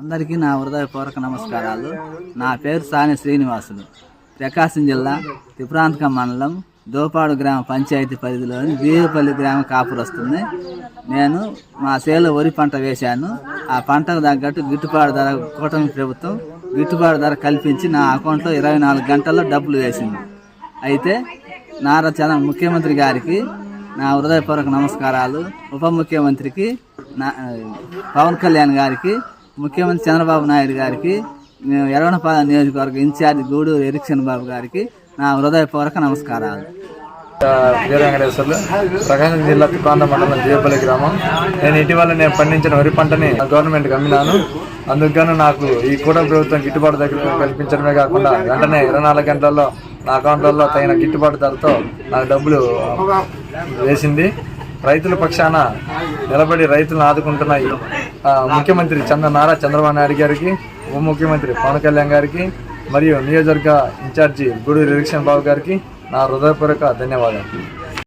అందరికీ నా హృదయపూర్వక నమస్కారాలు. నా పేరు సాని శ్రీనివాసులు. ప్రకాశం జిల్లా త్రిప్రాంతక మండలం దోపాడు గ్రామ పంచాయతీ పరిధిలోని బీరపల్లి గ్రామ కాపురు వస్తుంది. నేను మా చేలో వరి పంట వేశాను. ఆ పంటకు తగ్గట్టు గిట్టుబాటు ధర కూటమి ప్రభుత్వం గిట్టుబాటు ధర కల్పించి నా అకౌంట్లో ఇరవై నాలుగు గంటల్లో డబ్బులు వేసింది. అయితే నారా చంద్ర ముఖ్యమంత్రి గారికి నా హృదయపూర్వక నమస్కారాలు. ఉప ముఖ్యమంత్రికి నా పవన్ కళ్యాణ్ గారికి ముఖ్యమంత్రి చంద్రబాబు నాయుడు గారికి నేను ఎరవనపాలెం నియోజకవర్గ ఇన్ఛార్జ్ గూడూరు ఎరిక్షన్ బాబు గారికి నా హృదయపూర్వక నమస్కారాలు. వీరవెంకటేశ్వర్లు ప్రకాశం జిల్లా తుకాండ మండలం జీవపల్లి గ్రామం. నేను ఇటీవల నేను పండించిన వరి పంటని గవర్నమెంట్కి అమ్మినాను. అందుకని నాకు ఈ కూడ ప్రభుత్వం గిట్టుబాటు దగ్గర కల్పించడమే కాకుండా వెంటనే ఇరవై నాలుగు గంటల్లో నా అకౌంట్లలో తగిన గిట్టుబాటు ధరతో నాకు డబ్బులు వేసింది. రైతుల పక్షాన నిలబడి రైతులను ఆదుకుంటున్న ముఖ్యమంత్రి చంద్ర నారా చంద్రబాబు నాయుడు గారికి ఉప ముఖ్యమంత్రి పవన్ కళ్యాణ్ గారికి మరియు నియోజకవర్గ ఇన్ఛార్జి గూడూరు ఎలక్షన్ బాబు గారికి నా హృదయపూర్వక ధన్యవాదాలు.